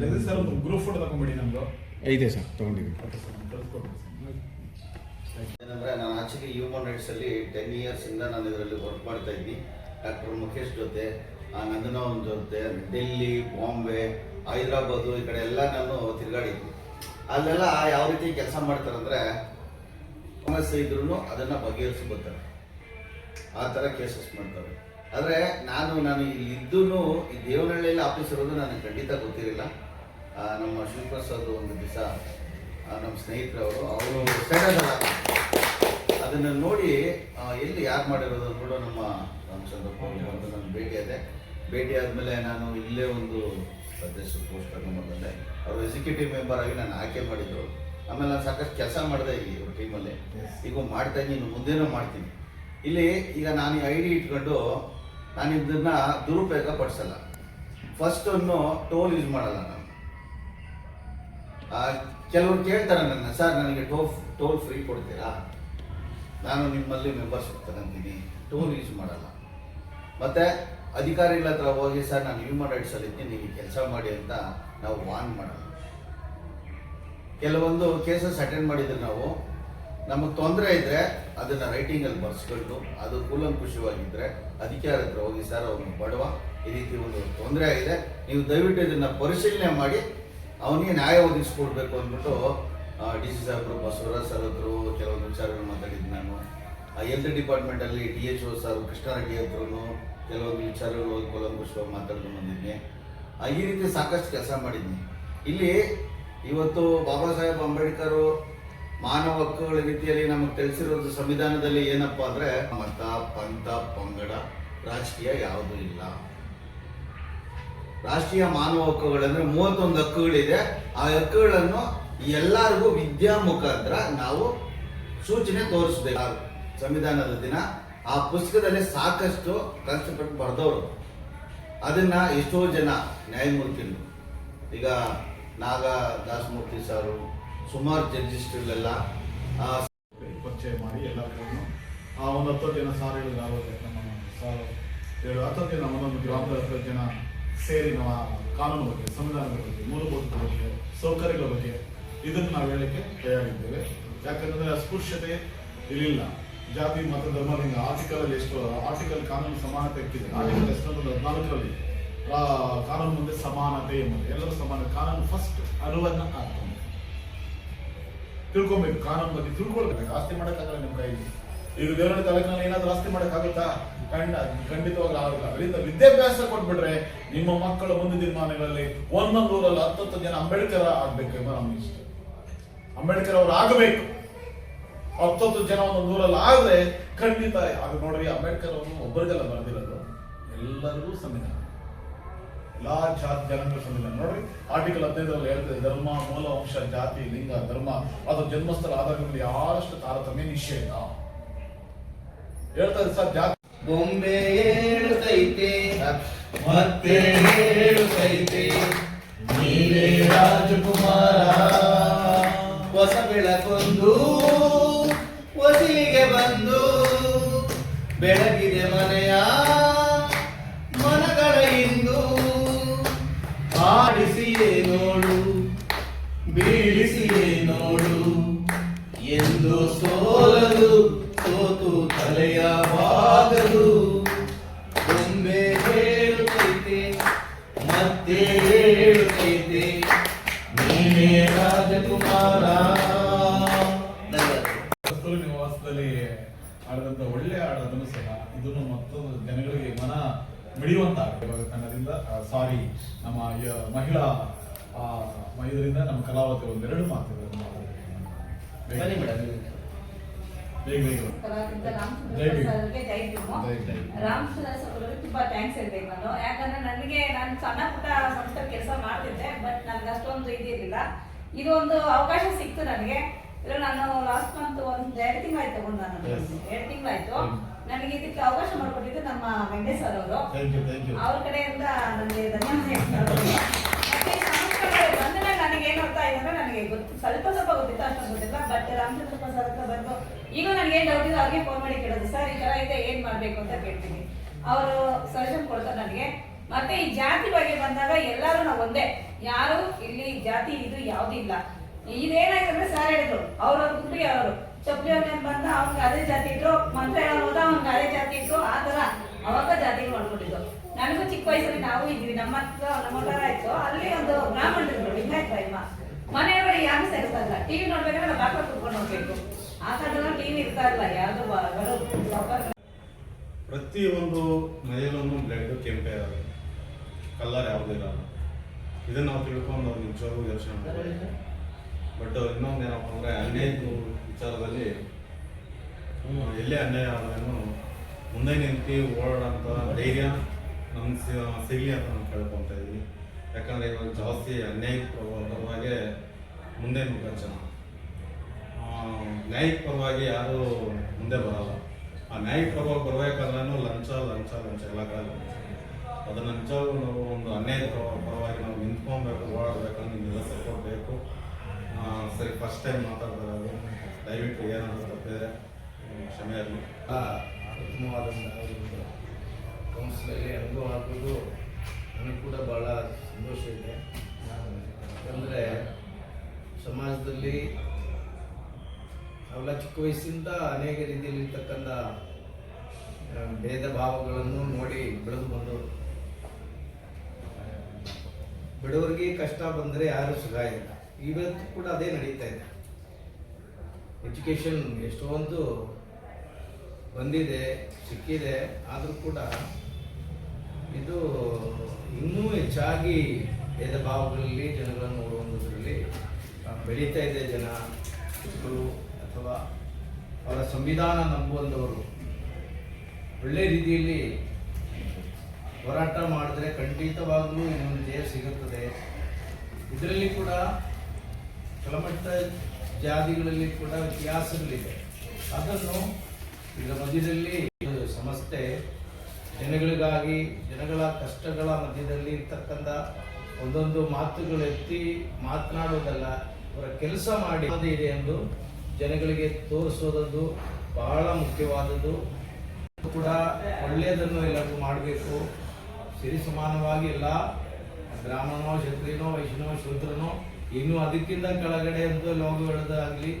Jagadish sir ಒಂದು group photo ತಗೊಂಬಿಡಿ ನಮ್ದು. ಇದೆ ಸರ್ ತೊಗೊಂಡಿದ್ದೀವಿ ಏನಂದರೆ ನಾನು ಆಚೆಗೆ ಹ್ಯೂಮನ್ ರೈಟ್ಸ್ ಅಲ್ಲಿ ಟೆನ್ ಇಯರ್ಸ್ ಇಂದ ನಾನು ಇದರಲ್ಲಿ ವರ್ಕ್ ಮಾಡ್ತಾ ಇದ್ದೀನಿ. ಡಾಕ್ಟರ್ ಮುಖೇಶ್ ಜೊತೆ ಆ ನಂದನವನ್ ಜೊತೆ ಡೆಲ್ಲಿ ಬಾಂಬೆ ಹೈದರಾಬಾದು ಈ ಕಡೆ ಎಲ್ಲ ನಾನು ತಿರುಗಾಡಿದ್ವಿ ಅಲ್ಲೆಲ್ಲ ಯಾವ ರೀತಿ ಕೆಲಸ ಮಾಡ್ತಾರಂದ್ರೆ ಸಮಸ್ಯೆ ಇದ್ರೂ ಅದನ್ನ ಬಗೆಹರಿಸ್ಕೊತಾರೆ ಆ ಥರ ಕೇಸಸ್ ಮಾಡ್ತಾರೆ. ಆದರೆ ನಾನು ನಾನು ಇಲ್ಲಿ ಇದ್ದು ಈ ದೇವನಹಳ್ಳಿಯಲ್ಲಿ ಆಫೀಸ್ ಇರೋದು ನನಗೆ ಖಂಡಿತ ಗೊತ್ತಿರಲಿಲ್ಲ. ನಮ್ಮ ಶಿವಪ್ರಸಾದ್ ಒಂದು ದಿವಸ ನಮ್ಮ ಸ್ನೇಹಿತರವರು ಅವರು ಸ್ಟೇಟಸ್ ಅದನ್ನು ನೋಡಿ ಎಲ್ಲಿ ಯಾರು ಮಾಡಿರೋದು ಕೂಡ ನಮ್ಮ ರಾಮಚಂದ್ರಪ್ಪ ನನ್ನ ಬಂದು ನಾನು ಭೇಟಿಯಾದೆ ಭೇಟಿ ಆದಮೇಲೆ ನಾನು ಇಲ್ಲೇ ಒಂದು ಸದಸ್ಯ ಪೋಸ್ಟ್ ತಗೊಂಡು ಬಂದೆ. ಅವರು ಎಕ್ಸಿಕ್ಯೂಟಿವ್ ಮೆಂಬರ್ ಆಗಿ ನಾನು ಆಯ್ಕೆ ಮಾಡಿದ್ರು. ಆಮೇಲೆ ನಾನು ಸಾಕಷ್ಟು ಕೆಲಸ ಮಾಡಿದೆ ಈ ಟೀಮಲ್ಲಿ ಈಗ ಮಾಡ್ತಾ ಇದ್ದೀನಿ ಮುಂದೇನೂ ಮಾಡ್ತೀನಿ. ಇಲ್ಲಿ ಈಗ ನಾನು ಐ ಡಿ ಇಟ್ಕೊಂಡು ನಾನು ಇದನ್ನ ದುರುಪಯೋಗ ಪಡಿಸಲ್ಲ. ಫಸ್ಟನ್ನು ಟೋಲ್ ಯೂಸ್ ಮಾಡಲ್ಲ ನಾನು. ಕೆಲವ್ರು ಕೇಳ್ತಾರೆ ನನ್ನ, ಸರ್, ನನಗೆ ಟೋಲ್ ಟೋಲ್ ಫ್ರೀ ಕೊಡ್ತೀರಾ? ನಾನು ನಿಮ್ಮಲ್ಲಿ ಮೆಂಬರ್ಶಿಪ್ ತಗೊಂತೀನಿ ಟೋಲ್ ಯೂಸ್ ಮಾಡಲ್ಲ. ಮತ್ತೆ ಅಧಿಕಾರಿಗಳ ಹತ್ರ ಹೋಗಿ, ಸರ್, ನಾನು ಹ್ಯೂಮನ್ ರೈಟ್ಸ್ ಅಲ್ಲಿ ಇದ್ದೀನಿ, ನೀವು ಕೆಲಸ ಮಾಡಿ ಅಂತ ನಾವು ವಾನ್ ಮಾಡಲ್ಲ. ಕೆಲವೊಂದು ಕೇಸಸ್ ಅಟೆಂಡ್ ಮಾಡಿದ್ರೆ ನಾವು, ನಮಗೆ ತೊಂದರೆ ಅದನ್ನ ರೈಟಿಂಗ್ ಅಲ್ಲಿ ಬರ್ಸ್ಕೊಂಡು, ಅದು ಕೂಲಂಕುಷವಾಗಿದ್ರೆ ಅಧಿಕಾರಿ ಹತ್ರ ಹೋಗಿ, ಸರ್ ಅವನು ಬಡವ, ಈ ರೀತಿ ಒಂದು ತೊಂದರೆ ಆಗಿದೆ, ನೀವು ದಯವಿಟ್ಟು ಇದನ್ನ ಪರಿಶೀಲನೆ ಮಾಡಿ ಅವನಿಗೆ ನ್ಯಾಯ ಒದಗಿಸ್ಕೊಡ್ಬೇಕು ಅಂದ್ಬಿಟ್ಟು ಡಿ ಸಿ ಸಾಹೇಬರು ಬಸವರಾಜ್ ಸರ್ ಹತ್ರ ಕೆಲವೊಂದು ವಿಚಾರಗಳು ಮಾತಾಡಿದ್ದು ನಾನು. ಹೆಲ್ತ್ ಡಿಪಾರ್ಟ್ಮೆಂಟ್ ಅಲ್ಲಿ D H O sir Krishna Reddy ಹತ್ರನು ಕೆಲವೊಂದು ವಿಚಾರಗಳು ಕೂಲಂಕುಷವಾಗಿ ಮಾತಾಡ್ಕೊಂಡು ಬಂದಿದ್ದೀನಿ ಆ, ಈ ರೀತಿ ಸಾಕಷ್ಟು ಕೆಲಸ ಮಾಡಿದ್ದೀನಿ ಇಲ್ಲಿ ಇವತ್ತು ಬಾಬಾ ಸಾಹೇಬ್ ಅಂಬೇಡ್ಕರ್ ಮಾನವ ಹಕ್ಕುಗಳ ರೀತಿಯಲ್ಲಿ ನಮಗೆ ತಿಳಿಸಿರೋದು ಸಂವಿಧಾನದಲ್ಲಿ ಏನಪ್ಪಾ ಅಂದ್ರೆ ಮತ ಪಂಥ ಪಂಗಡ ರಾಜಕೀಯ ಯಾವುದೂ ಇಲ್ಲ. ರಾಷ್ಟ್ರೀಯ ಮಾನವ ಹಕ್ಕುಗಳಂದ್ರೆ ಮೂವತ್ತೊಂದು ಹಕ್ಕುಗಳಿದೆ. ಆ ಹಕ್ಕುಗಳನ್ನು ಎಲ್ಲರಿಗೂ ವಿದ್ಯಾ ಮುಖಾಂತರ ನಾವು ಸೂಚನೆ ತೋರಿಸ್ಬೇಕು. ಸಂವಿಧಾನದ ದಿನ. ಆ ಪುಸ್ತಕದಲ್ಲಿ ಸಾಕಷ್ಟು ಕಷ್ಟಪಟ್ಟು ಬರೆದವರು. ಅದನ್ನ ಎಷ್ಟೋ ಜನ ನ್ಯಾಯಮೂರ್ತಿಗಳು. ಈಗ ನಾಗ ದಾಸಮೂರ್ತಿ ಸಾರು, ಸುಮಾರು ಜಡ್ಜಿಸ್ಟ್ಗಳೆಲ್ಲ ಪರಿಚಯ ಮಾಡಿ ಎಲ್ಲ ಆ ಒಂದು ಹತ್ತು ಜನ ಸಾರ್ ಹೇಳಿದ್ರು ಸಾರ್ ಹೇಳು ಹತ್ತು ಜನ, ಒಂದೊಂದು ಗ್ರಾಮದ ಜನ ಸೇರಿ ಕಾನೂನು ಬಗ್ಗೆ, ಸಂವಿಧಾನದ ಬಗ್ಗೆ, ಮೂಲಭೂತ ಬಗ್ಗೆ, ಸೌಕರ್ಯಗಳ ಬಗ್ಗೆ ಇದನ್ನು ನಾವು ಹೇಳಲಿಕ್ಕೆ ತಯಾರಿದ್ದೇವೆ. ಯಾಕಂದ್ರೆ ಅಸ್ಪೃಶ್ಯತೆ ಇರಲಿಲ್ಲ ಜಾತಿ, ಮತ ಧರ್ಮಲಿಂಗ ಆರ್ಟಿಕಲ್ ಅಲ್ಲಿ ಎಷ್ಟು, ಆರ್ಟಿಕಲ್ ಕಾನೂನು ಸಮಾನತೆ ಇದೆ ಆರ್ಟಿಕಲ್ ಎಷ್ಟೊಂದು ಹದಿನಾಲ್ಕರಲ್ಲಿ. ಕಾನೂನು ಮುಂದೆ ಸಮಾನತೆ ಎಂಬುದು. ಎಲ್ಲರೂ ಸಮಾನ. ಕಾನೂನು ಫಸ್ಟ್ ಅರಿವನ್ನ ಹಾಕೊಂಡು ತಿಳ್ಕೊಬೇಕು. ಕಾನೂನು ಬಗ್ಗೆ ತಿಳ್ಕೊಳ್ಬೇಕು. ಆಸ್ತಿ ಮಾಡೋಕ್ಕಾಗಲ್ಲ ನಿಮ್ಮ ಕೈಲಿ ಈಗ ದೇವರ ತಾಲೂಕಿನಲ್ಲಿ ಏನಾದ್ರೂ ಆಸ್ತಿ ಮಾಡೋಕ್ಕಾಗುತ್ತಾ? ಖಂಡ ಖಂಡಿತವಾಗಿ ಆಗಲ್ಲ ಅದರಿಂದ ವಿದ್ಯಾಭ್ಯಾಸ ಕೊಟ್ಬಿಟ್ರೆ ನಿಮ್ಮ ಮಕ್ಕಳ ಮುಂದೆ ದಿನಮಾನಗಳಲ್ಲಿ ಒಂದೊಂದು ಊರಲ್ಲಿ ಹತ್ತತ್ತು ಜನ ಅಂಬೇಡ್ಕರ್ ಆಗ್ಬೇಕು ಎಂಬ ನಮ್ಮ ಇಷ್ಟ. ಅಂಬೇಡ್ಕರ್ ಅವರು ಆಗಬೇಕು. ಹತ್ತತ್ತು ಜನ ಒಂದೊಂದು ಊರಲ್ಲಿ ಆದ್ರೆ ಖಂಡಿತ, ಅದು ನೋಡ್ರಿ, ಅಂಬೇಡ್ಕರ್ ಅವರು ಒಬ್ಬರಿಗೆಲ್ಲ ಬರೆದಿರೋದು ಎಲ್ಲರಿಗೂ ಸಂವಿಧಾನ. ಎಲ್ಲಾ ಜಾತಿ ಜನಾಂಗ ಸಂವಿಧಾನ. ನೋಡ್ರಿ ಆರ್ಟಿಕಲ್ ಹದಿನೈದರಲ್ಲಿ ಹೇಳ್ತದೆ, ಧರ್ಮ, ಮೂಲ, ವಂಶ, ಜಾತಿ, ಲಿಂಗ, ಧರ್ಮ, ಅದು ಜನ್ಮಸ್ಥಳ ಆಧಾರದ ಮೇಲೆ ಯಾರಷ್ಟು ತಾರತಮ್ಯ ನಿಷೇಧ? ಹೇಳ್ತಾರೆ ಸರ್, ಜಾತಿ ಬೊಂಬೆ ಹೇಳುತ್ತೈತೆ ಮತ್ತೆ ಏಳುತ್ತೈತೆ ನೀನೇ ರಾಜಕುಮಾರ. ಹೊಸ ಬೆಳಕೊಂದು ಹೊಸಿಗೆ ಬಂದು ಬೆಳಗಿದೆ ಮತ್ತೊಂದು ಜನಗಳಿಗೆ ಮನ ಮಿಡಿಯುವಂತ ಕನ್ನಡದಿಂದ ಸಾರಿ ನಮ್ಮ ಮಹಿಳಾ ಆ, ಇದರಿಂದ ನಮ್ಮ ಕಲಾವತಿ ಒಂದೆರಡು ಮಾತುಗಳನ್ನು ಬನ್ನಿ. ಮೇಡಮ್. ರಾಮಚಂದ್ರ ಸರ್ ತುಂಬಾ ಥ್ಯಾಂಕ್ಸ್ ಹೇಳ್ಬೇಕು ನಾನು ಯಾಕಂದ್ರೆ ನನಗೆ ನಾನು ಸಣ್ಣ ಪುಟ್ಟ ಸಂಸ್ಥೆ ಕೆಲಸ ಮಾಡ್ತಿದ್ದೆ ಬಟ್ ನನ್ಗೆ ಅಷ್ಟೊಂದು ಇದಿರಲಿಲ್ಲ ಇದು ಒಂದು ಅವಕಾಶ ಸಿಕ್ತು ನನಗೆ. ನಾನು ಲಾಸ್ಟ್ ಮಂತ್ ಒಂದು ಎರಡು ತಿಂಗಳಾಯ್ತು ತಗೊಂಡು ನಾನು. ಎರಡು ತಿಂಗಳಾಯ್ತು. ನನಗೆ ಇದಕ್ಕೆ ಅವಕಾಶ ಮಾಡಿಕೊಟ್ಟಿದ್ದು ನಮ್ಮ ವೆಂಕಟೇಶ್ ಸರ್ ಅವರು. ಅವ್ರ ಕಡೆಯಿಂದ ನನಗೆ ಧನ್ಯವಾದ ಹೇಳ್ತಾರೆ. ಮತ್ತೆ ಈ ಸಂಸ್ಥೆಗೆ ಬಂದ ನನಗೆ ಏನು ಅರ್ಥ ಆಯ್ತು ಅಂದ್ರೆ ನನಗೆ ಗೊತ್ತು ಸ್ವಲ್ಪ ಸ್ವಲ್ಪ ಗೊತ್ತಿತ್ತು ಅಷ್ಟೊಂದು ಗೊತ್ತಿಲ್ಲ ಬಟ್ ರಾಮಚಂದ್ರ ಪ್ರಸಾದ್ ಹತ್ರ ಬಂದು ಈಗ ನನಗೆ ಏನು ಡೌಟ್ ಇದೆ ಅವ್ರಿಗೆ ಫೋನ್ ಮಾಡಿ ಕೇಳೋದು. ಸರ್ ಈ ಥರ ಇದೆ ಏನು ಮಾಡಬೇಕು ಅಂತ ಕೇಳ್ತೀನಿ. ಅವರು ಸಜೆಷನ್ ಕೊಡ್ತಾರೆ ನನಗೆ. ಮತ್ತೆ ಈ ಜಾತಿ ಬಗ್ಗೆ ಬಂದಾಗ ಎಲ್ಲರೂ ನಾವು ಒಂದೇ. ಯಾರು ಇಲ್ಲಿ ಜಾತಿ ಇದು ಯಾವುದೂ ಇಲ್ಲ. ಇದೇನಾಯ್ತಂದ್ರೆ ಸರ್ ಹೇಳಿದ್ರು. ಅವ್ರವ್ರ ಗುಂಪಿಗೆ ಅವರು ಚಪ್ಪಲಿ ಬಂದ ಅವ್ನಿಗೆ ಅದೇ ಜಾತಿ ಇದ್ರು ಮಂತ್ರ ಹೇಳೋದು ಹೋದ ಅವ್ನಿಗೆ ಅದೇ ಜಾತಿ ಇದ್ರು ಆ ತರ ಅವಾಗ ಜಾತಿ ಮಾಡ್ಕೊಂಡಿದ್ದು. ನನಗೂ ಚಿಕ್ಕ ವಯಸ್ಸಲ್ಲಿ ನಾವು ಇದ್ವಿ ನಮ್ಮ ಹತ್ರ ನಮ್ಮ ಹೊರ ಆಯ್ತು. ಅಲ್ಲಿ ಒಂದು ಬ್ರಾಹ್ಮಣರು ಲಿಂಗಾಯತ್ ಬಾಯಮ್ಮ. ಮನೆಯೊಳಗಡೆ ಯಾರು ಸೇರ್ತಾ ಇಲ್ಲ ಟಿವಿ ನೋಡ್ಬೇಕಾದ್ರೆ ನಾವು ಬಾಕ ಕುತ್ಕೊಂಡು ಹೋಗ್ಬೇಕು ಆ ಕಾಲದಲ್ಲಿ ಟಿವಿ ಇರ್ತಾ ಇಲ್ಲ ಯಾವ್ದು ಬರೋ ಪ್ರತಿ ಒಂದು ಮನೆಯಲ್ಲೂ ಬ್ಲಡ್ ಕೆಂಪೆ ಇರೋದು ಕಲ್ಲರ್ ಯಾವುದಿಲ್ಲ ಇದನ್ನು ನಾವು ತಿಳ್ಕೊಂಡು ಅವ್ರು ನಿಜವಾಗ್ಲೂ ಯೋಚನೆ ಮಾಡ್ತಾರೆ ಬಟ್ ಇನ್ನೊಂದು ಏನಪ್ಪ ಅಂದರೆ ಅನ್ಯಾಯದ ವಿಚಾರದಲ್ಲಿ ಎಲ್ಲೇ ಅನ್ಯಾಯ ಆದ್ರೂ ಮುಂದೆ ನಿಂತು ಓಡಾಡೋಂಥ ಧೈರ್ಯ ನಮ್ಗೆ ಸಿಗಲಿ ಅಂತ ನಾನು ಕೇಳ್ಕೊತಾ ಇದ್ದೀನಿ. ಯಾಕಂದರೆ ಇವಾಗ ಜಾಸ್ತಿ ಅನ್ಯಾಯ ಪರವಾಗಿ ಮುಂದೆ ಮುಖ ಜನ ನ್ಯಾಯಿಕ ಪರವಾಗಿ ಯಾರು ಮುಂದೆ ಬರಲ್ಲ. ಆ ನ್ಯಾಯಿಕ ಪರವಾಗಿ ಬರಬೇಕಾದ್ರೂ ಲಂಚ ಲಂಚ ಲಂಚ, ಎಲ್ಲ ಕಾಲ ಅದನ್ನ ನಿಜವಾಗ್ಲೂ ನಾವು ಒಂದು ಅನ್ಯಾಯದ ಪರ- ಪರವಾಗಿ ನಾವು ನಿಂತ್ಕೊಬೇಕು ಓಡಾಡಬೇಕು ನಿಮ್ಮೆಲ್ಲ ಸಪೋರ್ಟ್ ಬೇಕು. ಸರಿ ಫಸ್ಟ್ ಟೈಮ್ ಮಾತಾಡ್ತಾರೆ ದಯವಿಟ್ಟು ಏನಾದರೂ ತಪ್ಪಿದ್ರೆ ಆ, ಕ್ಷಮೆ ಉತ್ತಮವಾದಂಥ ಒಂದು ಕೌನ್ಸಿಲಲ್ಲಿ ಅನುಭವ ಆಗೋದು ನನಗೆ ಕೂಡ ಭಾಳ ಸಂತೋಷ ಇದೆ. ಯಾಕಂದರೆ ಸಮಾಜದಲ್ಲಿ ಅವೆಲ್ಲ ಚಿಕ್ಕ ವಯಸ್ಸಿಂದ ಅನೇಕ ರೀತಿಯಲ್ಲಿ ಇರ್ತಕ್ಕಂಥ ಆ, ಭೇದ ಭಾವಗಳನ್ನು ನೋಡಿ ಬೆಳೆದು ಬಂದವರು. ಬಡವರಿಗೆ ಕಷ್ಟ ಬಂದರೆ ಯಾರೂ ಸುಖ ಇಲ್ಲ. ಇವತ್ತು ಕೂಡ ಅದೇ ನಡೀತಾ ಇದೆ. ಎಜುಕೇಷನ್ ಎಷ್ಟೊಂದು ಬಂದಿದೆ ಸಿಕ್ಕಿದೆ ಆದರೂ ಕೂಡ ಇದು ಇನ್ನೂ ಹೆಚ್ಚಾಗಿ ಭೇದ ಭಾವಗಳಲ್ಲಿ ಜನಗಳನ್ನು ನೋಡುವುದರಲ್ಲಿ ಆ, ಬೆಳೀತಾ ಇದೆ ಜನ ಮಕ್ಕಳು ಅಥವಾ ಅವರ ಸಂವಿಧಾನ ನಂಬುವಂಥವರು. ಒಳ್ಳೆ ರೀತಿಯಲ್ಲಿ ಹೋರಾಟ ಮಾಡಿದ್ರೆ ಖಂಡಿತವಾಗಲೂ ಇನ್ನೊಂದು ಜಯ ಸಿಗುತ್ತದೆ. ಇದರಲ್ಲಿ ಕೂಡ ಕೆಳಮಟ್ಟ ಜಾತಿಗಳಲ್ಲಿ ಕೂಡ ವ್ಯತ್ಯಾಸಗಳಿದೆ. ಅದನ್ನು ಇದರ ಮಧ್ಯದಲ್ಲಿ ಸಂಸ್ಥೆ ಜನಗಳಿಗಾಗಿ, ಜನಗಳ ಕಷ್ಟಗಳ ಮಧ್ಯದಲ್ಲಿ ಇರ್ತಕ್ಕಂಥ ಒಂದೊಂದು ಮಾತುಗಳು ಎತ್ತಿ ಮಾತನಾಡೋದಲ್ಲ ಅವರ ಕೆಲಸ ಮಾಡಿ ಇದೆ ಎಂದು ಜನಗಳಿಗೆ ತೋರಿಸೋದದ್ದು ಬಹಳ ಮುಖ್ಯವಾದದ್ದು. ಕೂಡ ಒಳ್ಳೆಯದನ್ನು ಎಲ್ಲರಿಗೂ ಮಾಡಬೇಕು. ಸರಿ ಸಮಾನವಾಗಿ ಎಲ್ಲ ಬ್ರಾಹ್ಮಣನೋ ಕ್ಷತ್ರಿಯನೋ ವೈಷ್ಣವ, ಶೂದ್ರನೋ ಇನ್ನು ಅದಕ್ಕಿಂತ ಕೆಳಗಡೆ ಅಂತ ಲೋಕಗಳದ್ದಾಗಲಿ